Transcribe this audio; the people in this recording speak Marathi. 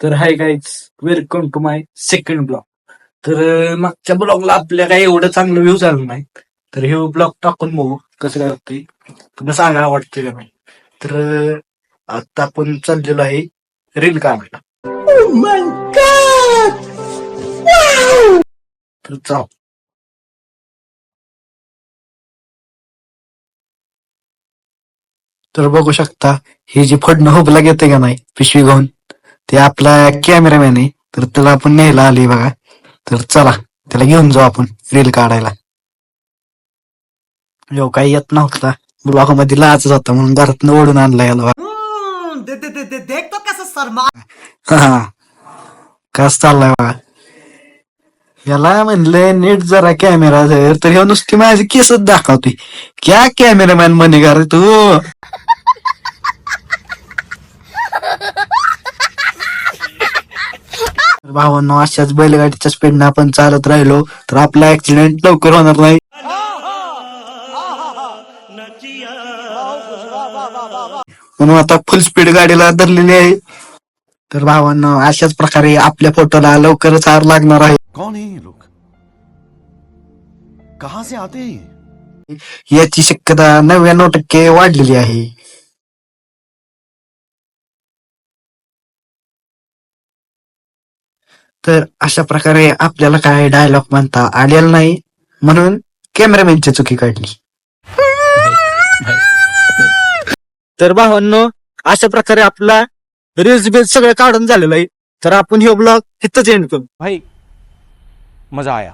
तर hi guys welcome to my second blog तर मागच्या ब्लॉगला आपल्या काही एवढं चांगलं व्ह्यू झालं नाही. तर हे ब्लॉग टाकून बघू कसं काय होतंय. तुम्हाला सांगायला वाटतंय का नाही. तर आता आपण चाललेलो आहे रील काढायला तर जाऊ. तर बघू शकता हे जे फडणं हुबला घेते का नाही पिशवी घेऊन. ते आपला कॅमेरामॅन आहे तर त्याला आपण न्यायला आले बघा. तर चला त्याला घेऊन जाऊ आपण रील काढायला. यो काही येत नव्हता. ब्लॉगमध्ये लाच होता म्हणून घरात ओढून आणला याला हा कस चाललाय बघा. याला म्हणलं नीट जरा कॅमेरा तर ह्यो नुसती माझी केसच दाखवते क्या कॅमेरामॅन म्हणे का रे तू? भावांनो अशाच बैलगाडीच्या स्पीडनं आपण चालत राहिलो तर आपला ऍक्सिडेंट लवकर होणार नाही. म्हणून आता फुल स्पीड गाडीला धरलेली आहे. तर भावांनो अशाच प्रकारे आपल्या फोटोला लवकरच हार लागणार आहे. कौन है ये लोग? कहां से आते हैं ये? याची शक्यता नव्याण्णव टक्के वाढलेली आहे. तर अशा प्रकारे आपल्याला काय डायलॉग म्हणता आलेला नाही. म्हणून कॅमेरामॅनची चुकी काढली. तर भावांनो अशा प्रकारे आपला रील्स बिल्स सगळं काढून झालेलं आहे. तर आपण हे ब्लॉग तिथंच एंड करू. भाई मजा आया.